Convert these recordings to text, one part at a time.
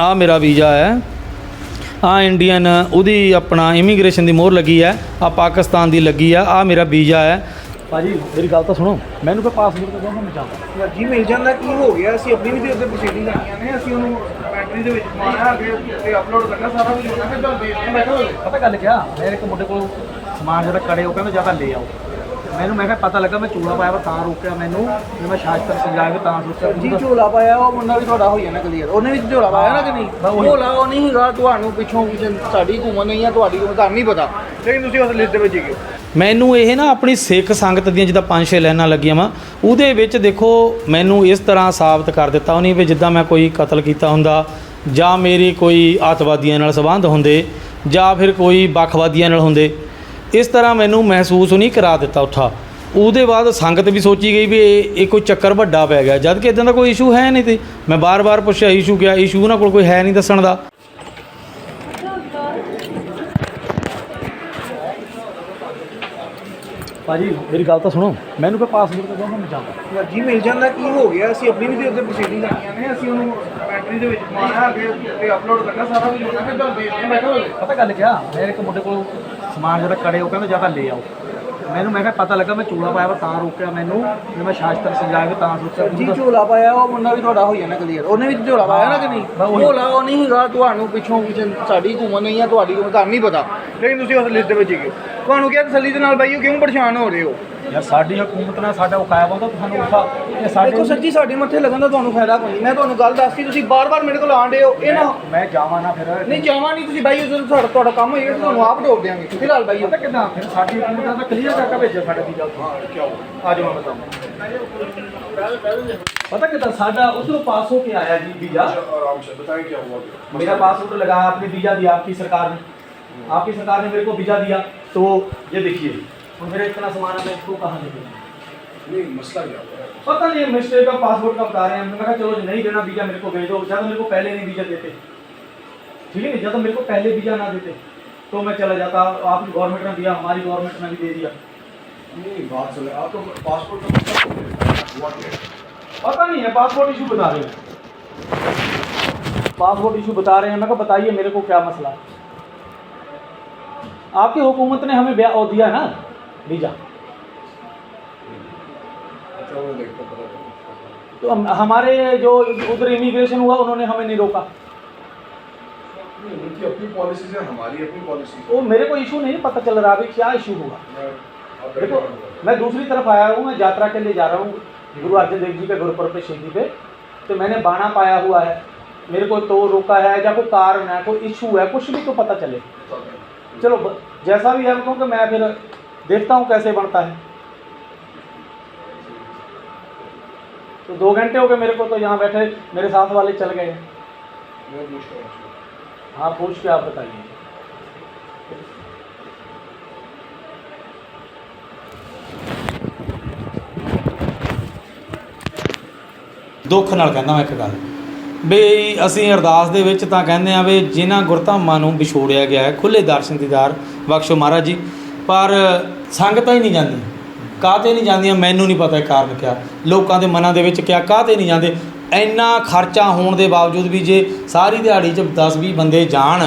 ਆ ਮੇਰਾ ਵੀਜ਼ਾ ਹੈ। ਆ ਇੰਡੀਅਨ ਉਹਦੀ ਆਪਣਾ ਇਮੀਗ੍ਰੇਸ਼ਨ ਦੀ ਮੋਹਰ ਲੱਗੀ ਹੈ। ਆ ਪਾਕਿਸਤਾਨ ਦੀ ਲੱਗੀ ਆ। ਆ ਮੇਰਾ ਵੀਜ਼ਾ ਹੈ। ਭਾਜੀ ਮੇਰੀ ਗੱਲ ਤਾਂ ਸੁਣੋ। ਮੈਨੂੰ ਕੋਈ ਪਾਸਪੋਰਟ ਤਾਂ ਦਿਓ ਮੈਂ ਚਾਹੁੰਦਾ ਯਾਰ ਜੀ ਮਿਲ ਜਾਂਦਾ। ਕੀ ਹੋ ਗਿਆ? ਅਸੀਂ ਆਪਣੀ ਵੀ ਤੇ ਉੱਤੇ ਪ੍ਰੋਸੀਡਿੰਗ ਕਰਨੀਆਂ ਨੇ ਅਸੀਂ ਉਹਨੂੰ ਬੈਟਰੀ ਦੇ ਵਿੱਚ ਪਾਉਣਾ ਅੱਗੇ ਤੇ ਅਪਲੋਡ ਕਰਨਾ ਸਾਰਾ ਕੁਝ ਹੋਣਾ ਫਿਰ ਚੱਲ ਦੇ ਦੇ ਬੈਠੋ। ਪਤਾ ਗੱਲ ਕਿਆ? ਮੇਰੇ ਇੱਕ ਮੁੰਡੇ ਕੋਲ ਸਮਾਨ ਜਿਹੜਾ ਕੜੇ ਉਹ ਕਹਿੰਦਾ ਜ਼ਿਆਦਾ ਲੈ ਆਓ। ਮੈਨੂੰ ਮੈਂ ਕਿਹਾ ਪਤਾ ਲੱਗਾ ਮੈਂ ਚੂੜਾ ਪਾਇਆ ਵਾ ਤਾਂ ਰੋਕਿਆ ਮੈਨੂੰ। ਵੀ ਮੈਂ ਸ਼ਾਸਤਰ ਕੇ ਤਾਂ ਸੋਚਿਆ ਜੀ ਝੋਲਾ ਪਾਇਆ ਉਹ ਮੁੰਡਾ ਵੀ ਤੁਹਾਡਾ ਹੋ ਜਾਣਾ ਕਲੀਅਰ ਉਹਨੇ ਵੀ ਝੋਲਾ ਪਾਇਆ ਨਾ ਕਿ ਨਹੀਂ? ਝੋਲਾ ਉਹ ਨਹੀਂ ਹੈਗਾ ਤੁਹਾਨੂੰ ਪਿੱਛੋਂ ਕਿਸੇ ਸਾਡੀ ਘੁੰਮਣ ਨਹੀਂ ਆ ਤੁਹਾਡੀ ਘੁੰਮਣ ਤੁਹਾਨੂੰ ਨਹੀਂ ਪਤਾ। ਲੇਕਿਨ ਤੁਸੀਂ ਉਸ ਲਿਸਟ ਦੇ ਵਿੱਚ ਹੀ ਮੈਨੂੰ ਇਹ ਨਾ ਆਪਣੀ ਸਿੱਖ ਸੰਗਤ ਦੀਆਂ ਜਿੱਦਾਂ ਪੰਜ ਛੇ ਲਾਈਨਾਂ ਲੱਗੀਆਂ ਵਾ ਉਹਦੇ ਵਿੱਚ ਦੇਖੋ ਮੈਨੂੰ ਇਸ ਤਰ੍ਹਾਂ ਸਾਬਤ ਕਰ ਦਿੱਤਾ ਉਹਨੇ ਵੀ ਜਿੱਦਾਂ ਮੈਂ ਕੋਈ ਕਤਲ ਕੀਤਾ ਹੁੰਦਾ ਜਾਂ ਮੇਰੀ ਕੋਈ ਆਤਵਾਦੀਆਂ ਨਾਲ ਸੰਬੰਧ ਹੁੰਦੇ ਜਾਂ ਫਿਰ ਕੋਈ ਵੱਖਵਾਦੀਆਂ ਨਾਲ ਹੁੰਦੇ। ਇਸ ਤਰ੍ਹਾਂ ਮੈਨੂੰ ਮਹਿਸੂਸ ਨਹੀਂ ਕਰਾ ਦਿੱਤਾ ਉੱਠਾ। ਉਹਦੇ ਬਾਅਦ ਸੰਗਤ ਵੀ ਸੋਚੀ ਗਈ ਵੀ ਇਹ ਇਹ ਕੋਈ ਚੱਕਰ ਵੱਡਾ ਪੈ ਗਿਆ। ਜਦ ਕਿ ਇਦਾਂ ਦਾ ਕੋਈ ਇਸ਼ੂ ਹੈ ਨਹੀਂ ਤੇ ਮੈਂ ਬਾਰ-ਬਾਰ ਪੁੱਛਿਆ ਇਸ਼ੂ ਕਿਆ? ਇਸ਼ੂ ਉਹਨਾਂ ਕੋਲ ਕੋਈ ਹੈ ਨਹੀਂ ਦੱਸਣ ਦਾ। ਭਾਜੀ ਮੇਰੀ ਗੱਲ ਤਾਂ ਸੁਣੋ। ਮੈਨੂੰ ਕੋਈ ਪਾਸਪੋਰਟ ਤਾਂ ਦਿਓ ਮੈਂ ਚਾਹੁੰਦਾ ਯਾਰ ਜੀ ਮਿਲ ਜਾਂਦਾ ਕੀ ਹੋ ਗਿਆ? ਅਸੀਂ ਆਪਣੀ ਵੀ ਤੇ ਉੱਤੇ ਪ੍ਰੋਸੀਡਿੰਗ ਕਰਨੀਆਂ ਨੇ ਅਸੀਂ ਉਹਨੂੰ ਬੈਟਰੀ ਦੇ ਵਿੱਚ ਪਾਉਣਾ ਅੱਗੇ ਤੇ ਅਪਲੋਡ ਕਰਨਾ ਸਾਰਾ ਕੁਝ ਹੋਣਾ ਫਿਰ ਚੱਲ ਦੇ ਦੇ ਬੈਠੋ। ਪਤਾ ਗੱਲ ਕਿਆ? ਮੇਰੇ ਇੱਕ ਮੁੰਡੇ ਕੋਲ ਸਮਾਨ ਜਿਹੜਾ ਕੜੇ ਉਹ ਕਹਿੰਦਾ ਜ਼ਿਆਦਾ ਲੈ ਆਓ। ਮੈਨੂੰ ਮੈਂ ਕਿਹਾ ਪਤਾ ਲੱਗਾ ਮੈਂ ਚੂੜਾ ਪਾਇਆ ਵਾ ਤਾਂ ਰੋਕਿਆ ਮੈਨੂੰ। ਵੀ ਮੈਂ ਸ਼ਾਸਤਰ ਸਮਝਾ ਕੇ ਤਾਂ ਸੋਚਿਆ ਜੀ ਝੋਲਾ ਪਾਇਆ ਉਹ ਮੁੰਡਾ ਵੀ ਤੁਹਾਡਾ ਹੋ ਜਾਣਾ ਕਲੀਅਰ ਉਹਨੇ ਵੀ ਝੋਲਾ ਪਾਇਆ ਨਾ ਕਿ ਨਹੀਂ? ਝੋਲਾ ਉਹ ਨਹੀਂ ਹੈਗਾ ਤੁਹਾਨੂੰ ਪਿੱਛੋਂ ਕਿਸੇ ਸਾਡੀ ਘੁੰਮਣ ਨਹੀਂ ਆ ਤੁਹਾਡੀ ਘੁੰਮਣ ਤੁਹਾਨੂੰ ਨਹੀਂ ਪਤਾ। ਲੇਕਿਨ ਤੁਸੀਂ ਉਸ ਲਿਸਟ ਦੇ ਵਿੱਚ ਹੋ ਤੁਹਾਨੂੰ ਕਿਹਾ ਤਸੱਲੀ ਦੇ ਨਾਲ ਬਾਈਓ ਕਿਉਂ ਪਰੇਸ਼ਾਨ ਹੋ ਰਹੇ ਹੋ? ਯਾਰ ਸਾਡੀ ਹਕੂਮਤ ਨਾਲ ਸਾਡਾ ਉਕਾਇਆ ਵਾ ਤਾਂ ਤੁਹਾਨੂੰ ਉਠਾ ਇਹ ਦੇਖੋ ਸਾਡੇ ਸੱਚੀ ਸਾਡੇ ਮੱਥੇ ਲੱਗਣ ਦਾ ਤੁਹਾਨੂੰ ਫਾਇਦਾ ਕੋਈ ਨਹੀਂ ਮੈਂ ਤੁਹਾਨੂੰ ਗੱਲ ਦੱਸਤੀ ਤੁਸੀਂ ਬਾਰ-ਬਾਰ ਮੇਰੇ ਕੋਲ ਆਂਡੇ ਹੋ ਇਹ ਨਾ ਮੈਂ ਜਾਵਾਂ ਨਾ ਫਿਰ ਨਹੀਂ ਜਾਵਾਂ ਨਹੀਂ ਤੁਸੀਂ ਬਾਈਓ ਜਦੋਂ ਤੁਹਾਡਾ ਤੁਹਾਡਾ ਕੰਮ ਹੋਏਗਾ ਤਾਂ ਤੁਹਾਨੂੰ ਆਪ ਢੋਕ ਦਿਆਂਗੇ ਫਿਲਹਾਲ ਬਾਈਓ ਪਤਾ ਕਿਦਾਂ ਫਿਰ ਸਾਡੀ ਹਕੂਮਤ ਨਾਲ ਤਾਂ ਕਲੀਅਰ ਕਰਕੇ ਭੇਜਿਆ ਸਾਡੇ ਵੀਜ਼ਾ ਕਿਉਂ ਆ ਜਾਓ ਮੈਂ ਬਤਾਉਂਗਾ पता कितना साडा उधरों पास हो के आया जी वीजा आराम से बताएं क्या हुआ मेरा पासपोर्ट लगाया आपने वीजा दिया आपकी सरकार ने आपकी सरकार ने मेरे को वीजा दिया तो ये देखिए और मेरा इतना सामान है मैं इसको कहाँ लेके जाऊं? नहीं मसला क्या हुआ पता नहीं मिस्टेक का पासपोर्ट का बता रहे हैं। मैंने कहा चलो जी, नहीं देना वीज़ा मेरे को भेज। दो ज़्यादा मेरे को पहले नहीं वीज़ा देते। ठीक है ज़्यादा मेरे को पहले वीज़ा ना देते। तो मैं चला जाता आपकी गवर्नमेंट ने दिया हमारी गवर्नमेंट ने भी दे दिया। नहीं बात चले आप तो पासपोर्ट का मतलब पता नहीं है पासपोर्ट इशू बता रहे हैं। पासपोर्ट इशू बता रहे हैं। मैं कहा बताइए मेरे को क्या मसला? है आपकी हुकूमत ने हमें दिया ना वीज़ा। तो हम, हमारे जो उधर इमिग्रेशन हुआ उन्होंने हमें नहीं रोका। नहीं, उनकी अपनी पॉलिसीज़ है हमारी अपनी पॉलिसी वो मेरे को इशू नहीं पता चल रहा अभी क्या इशू हुआ। देखो मैं दूसरी तरफ़ आया हूँ मैं यात्रा के लिए जा रहा हूँ गुरु अर्जन देव जी के गुरुपुर पे शहीदी पे। तो मैंने बाणा पाया हुआ है। मेरे को तो रोका है या कोई कारण है कोई इशू है कुछ भी तो पता चले। चलो। जैसा भी है क्योंकि मैं फिर देखता हूँ कैसे बनता है। तो दो घंटे हो गए मेरे को तो यहाँ बैठे मेरे साथ वाले चल गए मैं पूछता हूँ उसको। हाँ पूछ के आप बताइए ਦੁੱਖ ਨਾਲ ਕਹਿੰਦਾ ਮੈਂ ਇੱਕ ਗੱਲ ਵੀ ਅਸੀਂ ਅਰਦਾਸ ਦੇ ਵਿੱਚ ਤਾਂ ਕਹਿੰਦੇ ਆ ਵੀ ਜਿਨ੍ਹਾਂ ਗੁਰਧਾਮਾਂ ਨੂੰ ਵਿਛੋੜਿਆ ਗਿਆ ਹੈ ਖੁੱਲੇ ਦਰਸ਼ਨ ਦੀਦਾਰ ਬਖਸ਼ੋ ਮਹਾਰਾਜ ਜੀ ਪਰ ਸੰਗਤਾਂ ਹੀ ਨਹੀਂ ਜਾਂਦੀਆਂ ਕਾਹਤੇ ਨਹੀਂ ਜਾਂਦੀਆਂ, ਮੈਨੂੰ ਨਹੀਂ ਪਤਾ ਕਾਰਨ ਕਿਆ। ਲੋਕਾਂ ਦੇ ਮਨਾਂ ਦੇ ਵਿੱਚ ਕਿਆ ਕਾਹਤੇ ਨਹੀਂ ਜਾਂਦੇ। ਇੰਨਾ ਖਰਚਾ ਹੋਣ ਦੇ ਬਾਵਜੂਦ ਵੀ ਜੇ ਸਾਰੀ ਦਿਹਾੜੀ 'ਚ 10 20 ਬੰਦੇ ਜਾਣ,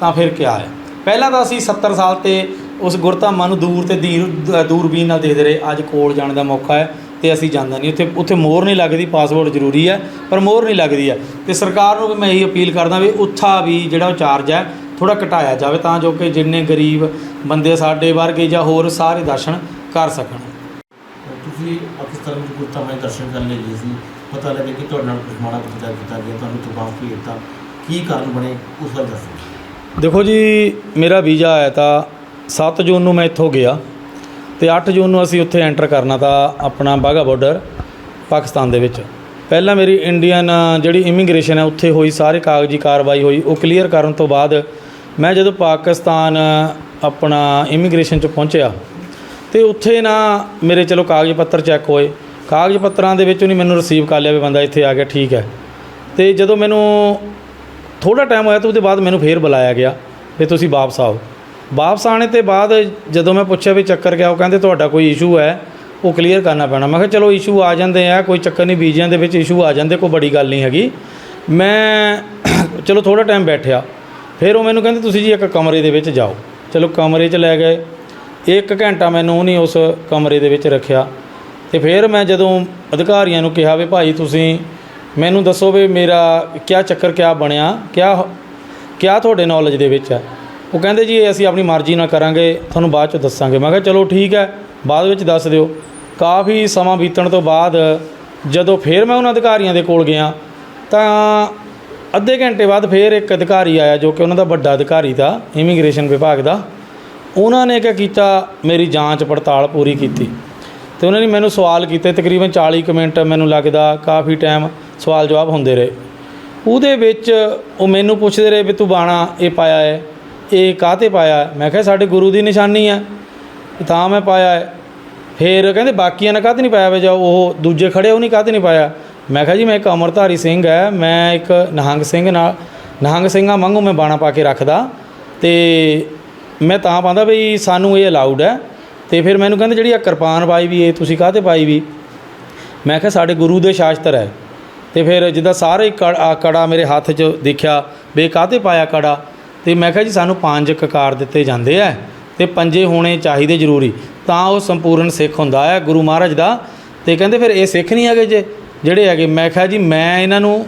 ਤਾਂ ਫਿਰ ਕਿਆ ਹੈ? ਪਹਿਲਾਂ ਤਾਂ ਅਸੀਂ 70 ਸਾਲ ਤੇ ਉਸ ਗੁਰਧਾਮਾਂ ਨੂੰ ਦੂਰ ਤੇ ਦੀਰ ਦੂਰਬੀਨ ਨਾਲ ਦੇਖਦੇ ਰਹੇ। ਅੱਜ ਕੋਲ ਜਾਣ ਦਾ ਮੌਕਾ ਹੈ ਤੇ ਅਸੀਂ ਜਾਂਦਾ ਨਹੀਂ। ਉੱਥੇ ਉੱਥੇ ਮੋਹਰ ਨਹੀਂ ਲੱਗਦੀ ਪਾਸਪੋਰਟ ਜ਼ਰੂਰੀ ਹੈ, ਪਰ ਮੋਹਰ ਨਹੀਂ ਲੱਗਦੀ ਹੈ। ਤੇ ਸਰਕਾਰ ਨੂੰ ਵੀ ਮੈਂ ਇਹੀ ਅਪੀਲ ਕਰਦਾ ਵੀ ਉੱਥਾ ਵੀ ਜਿਹੜਾ ਉਹ ਚਾਰਜ ਹੈ ਥੋੜਾ ਘਟਾਇਆ ਜਾਵੇ ਤਾਂ ਜੋ ਕਿ ਜਿੰਨੇ ਗਰੀਬ ਬੰਦੇ ਸਾਡੇ ਵਰਗੇ ਜਾਂ ਹੋਰ ਸਾਰੇ ਦਰਸ਼ਨ ਕਰ ਸਕਣ। ਤੁਸੀਂ ਪਾਕਿਸਤਾਨ ਵਿੱਚ ਗੁਰਧਾਮਾਂ ਦੇ ਦਰਸ਼ਨ ਕਰਨ ਲਈ ਗਏ ਸੀ। ਪਤਾ ਲੱਗਿਆ ਕਿ ਤੁਹਾਡੇ ਨਾਲ ਕੁਝ ਮਾੜਾ ਕੀਤਾ ਕੀਤਾ ਗਿਆ। ਤੁਹਾਨੂੰ ਤੋਂ ਵਾਪਸ ਭੇਜਤਾ ਕੀ ਕਾਰਨ ਬਣੇ ਉਸ ਬਾਰੇ ਦੱਸੋ। ਦੇਖੋ ਜੀ ਮੇਰਾ ਵੀਜ਼ਾ ਆਇਆ ਤਾਂ 7 ਜੂਨ ਨੂੰ ਮੈਂ ਇੱਥੋਂ ਗਿਆ ਤੇ 8 ਜੂਨ ਨੂੰ ਅਸੀਂ ਉੱਥੇ ਐਂਟਰ ਕਰਨਾ ਤਾਂ ਆਪਣਾ ਬਾਗਾ ਬਾਰਡਰ ਪਾਕਿਸਤਾਨ ਦੇ ਵਿੱਚ। ਪਹਿਲਾਂ ਮੇਰੀ ਇੰਡੀਅਨ ਜਿਹੜੀ ਇਮੀਗ੍ਰੇਸ਼ਨ ਹੈ ਉੱਥੇ ਹੋਈ ਸਾਰੇ ਕਾਗਜ਼ੀ ਕਾਰਵਾਈ ਹੋਈ ਉਹ ਕਲੀਅਰ ਕਰਨ ਤੋਂ ਬਾਅਦ ਮੈਂ ਜਦੋਂ ਪਾਕਿਸਤਾਨ ਆਪਣਾ ਇਮੀਗ੍ਰੇਸ਼ਨ 'ਚ ਪਹੁੰਚਿਆ ਤੇ ਉੱਥੇ ਨਾ ਮੇਰੇ ਚਲੋ ਕਾਗਜ਼ ਪੱਤਰ ਚੈੱਕ ਹੋਏ। ਕਾਗਜ਼ ਪੱਤਰਾਂ ਦੇ ਵਿੱਚ ਉਹਨੇ ਮੈਨੂੰ ਰਿਸੀਵ ਕਰ ਲਿਆ ਵੀ ਬੰਦਾ ਇੱਥੇ ਆ ਗਿਆ, ਠੀਕ ਹੈ। ਤੇ ਜਦੋਂ ਮੈਨੂੰ ਥੋੜਾ ਟਾਈਮ ਹੋਇਆ ਤਾਂ ਉਹਦੇ ਬਾਅਦ ਮੈਨੂੰ ਫੇਰ ਬੁਲਾਇਆ ਗਿਆ ਵੀ ਤੁਸੀਂ ਵਾਪਸ ਆਓ। ਵਾਪਸ ਆਣੇ ਤੇ ਬਾਅਦ ਜਦੋਂ ਮੈਂ ਪੁੱਛਿਆ ਵੀ ਚੱਕਰ ਗਿਆ ਉਹ ਕਹਿੰਦੇ ਤੁਹਾਡਾ ਕੋਈ ਇਸ਼ੂ ਹੈ, ਉਹ ਕਲੀਅਰ ਕਰਨਾ ਪੈਣਾ। ਮੈਂ ਕਿਹਾ ਚਲੋ ਇਸ਼ੂ ਆ ਜਾਂਦੇ ਆ, ਕੋਈ ਚੱਕਰ ਨਹੀਂ ਵੀਜ਼ਿਆਂ ਦੇ ਵਿੱਚ ਇਸ਼ੂ ਆ ਜਾਂਦੇ, ਕੋਈ ਬੜੀ ਗੱਲ ਨਹੀਂ ਹੈਗੀ। ਮੈਂ ਚਲੋ ਥੋੜਾ ਟਾਈਮ ਬੈਠਿਆ। ਫਿਰ ਉਹ ਮੈਨੂੰ ਕਹਿੰਦੇ, ਤੁਸੀਂ ਜੀ ਇੱਕ ਕਮਰੇ ਦੇ ਵਿੱਚ ਜਾਓ। ਚਲੋ ਕਮਰੇ 'ਚ ਲੈ ਗਏ। ਇੱਕ ਘੰਟਾ ਮੈਨੂੰ ਉਹਨੇ ਉਸ ਕਮਰੇ ਦੇ ਵਿੱਚ ਰੱਖਿਆ। ਤੇ ਫਿਰ ਮੈਂ ਜਦੋਂ ਅਧਿਕਾਰੀਆਂ ਨੂੰ ਕਿਹਾ ਵੀ ਭਾਈ ਤੁਸੀਂ ਮੈਨੂੰ ਦੱਸੋ ਵੀ ਮੇਰਾ ਕਿਆ ਚੱਕਰ, ਕਿਆ ਬਣਿਆ, ਕਿਆ ਕਿਆ ਤੁਹਾਡੇ ਨੌਲੇਜ ਦੇ ਵਿੱਚ ਹੈ? ਉਹ ਕਹਿੰਦੇ ਜੀ ਅਸੀਂ ਆਪਣੀ ਮਰਜ਼ੀ ਨਾਲ ਕਰਾਂਗੇ, ਤੁਹਾਨੂੰ ਬਾਅਦ ਚ ਦੱਸਾਂਗੇ। ਮੈਂ ਕਿਹਾ, ਚਲੋ ਠੀਕ ਹੈ, ਬਾਅਦ ਵਿੱਚ ਦੱਸ ਦਿਓ। ਕਾਫੀ ਸਮਾਂ ਬੀਤਣ ਤੋਂ ਬਾਅਦ ਜਦੋਂ ਫਿਰ ਮੈਂ ਉਹਨਾਂ ਅਧਿਕਾਰੀਆਂ ਦੇ ਕੋਲ ਗਿਆ, ਤਾਂ ਅੱਧੇ ਘੰਟੇ ਬਾਅਦ ਫਿਰ ਇੱਕ ਅਧਿਕਾਰੀ ਆਇਆ, ਜੋ ਕਿ ਉਹਨਾਂ ਦਾ ਵੱਡਾ ਅਧਿਕਾਰੀ ਦਾ, ਇਮੀਗ੍ਰੇਸ਼ਨ ਵਿਭਾਗ ਦਾ। ਉਹਨਾਂ ਨੇ ਕੀ ਕੀਤਾ? ਮੇਰੀ ਜਾਂਚ ਪੜਤਾਲ ਪੂਰੀ ਕੀਤੀ। ਤੇ ਉਹਨਾਂ ਨੇ ਮੈਨੂੰ ਸਵਾਲ ਕੀਤੇ। ਤਕਰੀਬਨ 40 ਕੁ ਮਿੰਟ ਮੈਨੂੰ ਲੱਗਦਾ, ਕਾਫੀ ਟਾਈਮ ਸਵਾਲ ਜਵਾਬ ਹੁੰਦੇ ਰਹੇ। ਉਹਦੇ ਵਿੱਚ ਉਹ ਮੈਨੂੰ ਪੁੱਛਦੇ ਰਹੇ ਵੀ ਤੂੰ ਬਾਣਾ ਇਹ ਪਾਇਆ ਹੈ? ਇਹ ਕਾਹਤੇ ਪਾਇਆ ਮੈਂ ਕਿਹਾ, ਸਾਡੇ ਗੁਰੂ ਦੀ ਨਿਸ਼ਾਨੀ ਹੈ। ਤਾਂ ਮੈਂ ਪਾਇਆ ਹੈ। ਫਿਰ ਕਹਿੰਦੇ, ਬਾਕੀਆਂ ਨੇ ਕਾਹਤੇ ਨਹੀਂ ਪਾਇਆ? ਵੇ ਜਾਂ ਉਹ ਦੂਜੇ ਖੜੇ, ਉਹ ਨਹੀਂ ਕਾਹਤੇ ਨਹੀਂ ਪਾਇਆ? ਮੈਂ ਕਿਹਾ ਜੀ, ਮੈਂ ਇੱਕ ਅਮਰਧਾਰੀ ਸਿੰਘ ਹੈ। ਮੈਂ ਇੱਕ ਨਿਹੰਗ ਸਿੰਘ ਨਾਲ ਨਿਹੰਗ ਸਿੰਘਾਂ ਵਾਂਗੂ ਮੈਂ ਬਾਣਾ ਪਾ ਕੇ ਰੱਖਦਾ। ਤੇ ਮੈਂ ਤਾਂ ਪਾਉਂਦਾ ਵੀ ਸਾਨੂੰ ਇਹ ਅਲਾਉਡ ਹੈ। ਤੇ ਫਿਰ ਮੈਨੂੰ ਕਹਿੰਦੇ ਜਿਹੜੀ ਆ ਕਿਰਪਾਨ ਪਾਈ ਵੀ, ਇਹ ਤੁਸੀਂ ਕਾਹਤੇ ਪਾਈ ਵੀ? ਮੈਂ ਕਿਹਾ, ਸਾਡੇ ਗੁਰੂ ਦੇ ਸ਼ਾਸਤਰ ਹੈ। ਤੇ ਫਿਰ ਜਿੱਦਾਂ ਸਾਰੇ ਕੜਾ ਮੇਰੇ ਹੱਥ 'ਚ ਦੇਖਿਆ ਵੀ ਇਹ ਕਾਹਤੇ ਪਾਇਆ ਕੜਾ? ਤੇ ਮੈਂ ਕਿਹਾ ਜੀ, ਸਾਨੂੰ ਪੰਜ ਕਕਾਰ ਦਿੱਤੇ ਜਾਂਦੇ ਆ ਤੇ ਪੰਜੇ ਹੋਣੇ ਚਾਹੀਦੇ ਜ਼ਰੂਰੀ। ਤਾਂ ਉਹ ਸੰਪੂਰਨ ਸਿੱਖ ਹੁੰਦਾ ਹੈ ਗੁਰੂ ਮਹਾਰਾਜ ਦਾ। ਤੇ ਕਹਿੰਦੇ ਫਿਰ ਇਹ ਸਿੱਖ ਨਹੀਂ ਹੈਗੇ ਜੇ, ਜਿਹੜੇ ਹੈਗੇ। ਮੈਂ ਕਿਹਾ ਜੀ, ਮੈਂ ਇਹਨਾਂ ਨੂੰ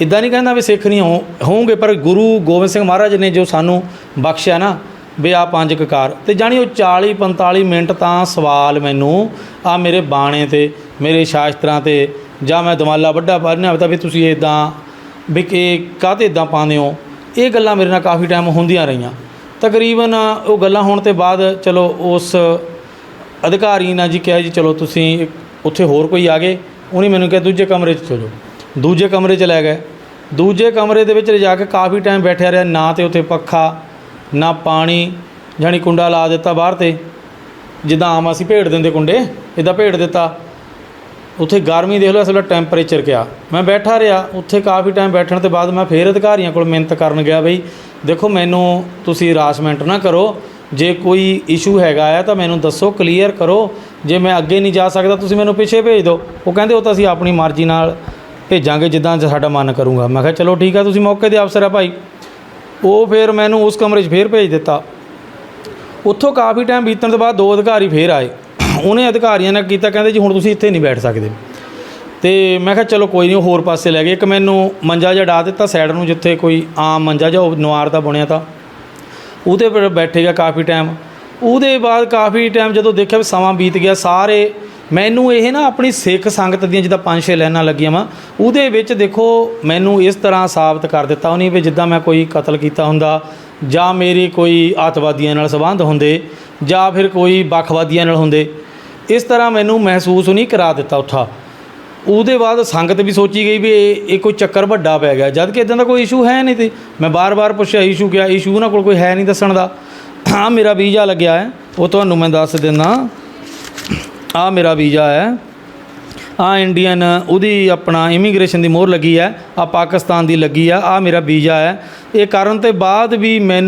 ਇਦਾਂ ਨਹੀਂ ਕਹਿੰਦਾ ਵੀ ਸਿੱਖ ਨਹੀਂ ਹੋ ਹੋਣਗੇ ਪਰ ਗੁਰੂ ਗੋਬਿੰਦ ਸਿੰਘ ਮਹਾਰਾਜ ਨੇ ਜੋ ਸਾਨੂੰ ਬਖਸ਼ਿਆ ਨਾ ਵੀ ਆ ਪੰਜ ਕਕਾਰ ਤੇ ਜਾਣੀ ਉਹ 40 45 ਮਿੰਟ ਤਾਂ ਸਵਾਲ ਮੈਨੂੰ ਆ ਮੇਰੇ ਬਾਣੇ ਤੇ, ਮੇਰੇ ਸ਼ਾਸਤਰਾਂ ਤੇ, ਜਾਂ ਮੈਂ ਦਮਾਲਾ ਵੱਡਾ ਪੜ੍ਹਨਾ ਤਾਂ ਵੀ ਤੁਸੀਂ ਇਦਾਂ ਵੀ ਕਿ ਕਾਹਤੇ ਇਦਾਂ ਪਾਉਂਦੇ ਹੋ? ਇਹ ਗੱਲਾਂ ਮੇਰੇ ਨਾਲ ਕਾਫੀ ਟਾਈਮ ਹੁੰਦੀਆਂ ਰਹੀਆਂ। ਤਕਰੀਬਨ ਉਹ ਗੱਲਾਂ ਹੋਣ ਤੇ ਬਾਅਦ ਚਲੋ ਉਸ ਅਧਿਕਾਰੀ ਨੇ ਜੀ ਕਿਹਾ ਜੀ, ਚਲੋ ਤੁਸੀਂ ਉੱਥੇ ਹੋਰ ਕੋਈ ਆ ਗਏ। ਉਹਨੇ ਮੈਨੂੰ ਕਿਹਾ, ਦੂਜੇ ਕਮਰੇ 'ਚ ਚਲੋ। ਦੂਜੇ ਕਮਰੇ 'ਚ ਲੈ ਗਏ। ਦੂਜੇ ਕਮਰੇ ਦੇ ਵਿੱਚ ਲਿਜਾ ਕੇ ਕਾਫੀ ਟਾਈਮ ਬੈਠਿਆ ਰਿਹਾ, ਨਾ ਤੇ ਉੱਥੇ ਪੱਖਾ ਨਾ ਪਾਣੀ, ਜਾਣੀ ਕੁੰਡਾ ਲਾ ਦਿੱਤਾ ਬਾਹਰ ਤੇ। ਜਿੱਦਾਂ ਆਮ ਅਸੀਂ ਭੇੜ ਦਿੰਦੇ ਕੁੰਡੇ ਇਦਾਂ ਭੇੜ ਦਿੱਤਾ। ਉੱਥੇ ਗਰਮੀ ਦੇਖ ਲਓ ਅਸਲ ਟੈਂਪਰੇਚਰ ਕਿਆ। ਮੈਂ ਬੈਠਾ ਰਿਹਾ, ਉੱਥੇ ਕਾਫੀ ਟਾਈਮ ਬੈਠਣ ਤੋਂ ਬਾਅਦ ਮੈਂ ਫੇਰ ਅਧਿਕਾਰੀਆਂ ਕੋਲ ਮਿਹਨਤ ਕਰਨ ਗਿਆ ਬਈ, ਦੇਖੋ ਮੈਨੂੰ ਤੁਸੀਂ ਹਰਾਸਮੈਂਟ ਨਾ ਕਰੋ। ਜੇ ਕੋਈ ਇਸ਼ੂ ਹੈਗਾ ਆ ਤਾਂ ਮੈਨੂੰ ਦੱਸੋ ਕਲੀਅਰ ਕਰੋ। ਜੇ ਮੈਂ ਅੱਗੇ ਨਹੀਂ ਜਾ ਸਕਦਾ, ਤੁਸੀਂ ਮੈਨੂੰ ਪਿੱਛੇ ਭੇਜ ਦਿਓ। ਉਹ ਕਹਿੰਦੇ, ਉਹ ਤਾਂ ਅਸੀਂ ਆਪਣੀ ਮਰਜ਼ੀ ਨਾਲ ਭੇਜਾਂਗੇ, ਜਿੱਦਾਂ ਸਾਡਾ ਮਨ ਕਰੂਗਾ। ਮੈਂ ਕਿਹਾ, ਚਲੋ ਠੀਕ ਆ, ਤੁਸੀਂ ਮੌਕੇ ਦੇ ਅਫਸਰ ਆ ਭਾਈ। ਉਹ ਫਿਰ ਮੈਨੂੰ ਉਸ ਕਮਰੇ 'ਚ ਫੇਰ ਭੇਜ ਦਿੱਤਾ। ਉੱਥੋਂ ਕਾਫੀ ਟਾਈਮ ਬੀਤਣ ਤੋਂ ਬਾਅਦ ਦੋ ਅਧਿਕਾਰੀ ਫੇਰ ਆਏ। ਉਹਨੇ ਅਧਿਕਾਰੀਆਂ ਨੇ ਕੀਤਾ, ਕਹਿੰਦੇ ਜੀ ਹੁਣ ਤੁਸੀਂ ਇੱਥੇ ਨਹੀਂ ਬੈਠ ਸਕਦੇ। ਤੇ ਮੈਂ ਕਿਹਾ ਚਲੋ ਕੋਈ ਨਹੀਂ, ਉਹ ਹੋਰ ਪਾਸੇ ਲੈ ਗਏ। ਇੱਕ ਮੈਨੂੰ ਮੰਜਾ ਜਿਹਾ ਡਾ ਦਿੱਤਾ ਸਾਈਡ ਨੂੰ, ਜਿੱਥੇ ਕੋਈ ਆਮ ਮੰਜਾ ਜਿਹਾ, ਉਹ ਨਵਾਰ ਦਾ ਬਣਿਆ ਤਾਂ। ਉਹਦੇ ਪਰ ਬੈਠੇ ਗਿਆ ਕਾਫੀ ਟਾਈਮ ਉਹਦੇ ਬਾਅਦ ਕਾਫੀ ਟਾਈਮ ਜਦੋਂ ਦੇਖਿਆ ਵੀ ਸਮਾਂ ਬੀਤ ਗਿਆ, ਸਾਰੇ ਮੈਨੂੰ ਇਹ ਨਾ ਆਪਣੀ ਸਿੱਖ ਸੰਗਤ ਦੀਆਂ ਜਿੱਦਾਂ ਪੰਜ ਛੇ ਲਾਈਨਾਂ ਲੱਗੀਆਂ ਵਾ, ਉਹਦੇ ਵਿੱਚ ਦੇਖੋ ਮੈਨੂੰ ਇਸ ਤਰ੍ਹਾਂ ਸਾਬਤ ਕਰ ਦਿੱਤਾ ਉਹਨੇ ਵੀ ਜਿੱਦਾਂ ਮੈਂ ਕੋਈ ਕਤਲ ਕੀਤਾ ਹੁੰਦਾ, ਜਾਂ ਮੇਰੀ ਕੋਈ ਅੱਤਵਾਦੀਆਂ ਨਾਲ ਸੰਬੰਧ ਹੁੰਦੇ, ਜਾਂ ਫਿਰ ਕੋਈ ਵੱਖਵਾਦੀਆਂ ਨਾਲ ਹੁੰਦੇ, ਇਸ ਤਰ੍ਹਾਂ ਮੈਨੂੰ ਮਹਿਸੂਸ ਨਹੀਂ ਕਰਾ ਦਿੱਤਾ ਉੱਥਾ ਉਹਦੇ ਬਾਅਦ ਸੰਗਤ ਵੀ ਸੋਚੀ ਗਈ ਵੀ ਇਹ ਇਹ ਕੋਈ ਚੱਕਰ ਵੱਡਾ ਪੈ ਗਿਆ, ਜਦ ਕਿ ਇਦਾਂ ਦਾ ਕੋਈ ਇਸ਼ੂ ਹੈ ਨਹੀਂ ਤੇ ਮੈਂ ਬਾਰ-ਬਾਰ ਪੁੱਛਿਆ ਇਸ਼ੂ ਕਿਆ ਇਸ਼ੂ ਉਹਨਾਂ ਕੋਲ ਕੋਈ ਹੈ ਨਹੀਂ ਦੱਸਣ ਦਾ। ਹਾਂ ਮੇਰਾ ਵੀਜ਼ਾ ਲੱਗਿਆ ਹੈ, ਉਹ ਤੁਹਾਨੂੰ ਮੈਂ ਦੱਸ ਦਿੰਦਾ। ਆ ਮੇਰਾ ਵੀਜ਼ਾ ਹੈ। ਆ ਇੰਡੀਅਨ ਉਹਦੀ ਆਪਣਾ ਇਮੀਗ੍ਰੇਸ਼ਨ ਦੀ ਮੋਹਰ ਲੱਗੀ ਹੈ। ਆ ਪਾਕਿਸਤਾਨ ਦੀ ਲੱਗੀ ਆ। ਆ ਮੇਰਾ ਵੀਜ਼ਾ ਹੈ। ਇਹ ਕਰਨ ਤੇ ਬਾਅਦ ਵੀ ਮੈਨੂੰ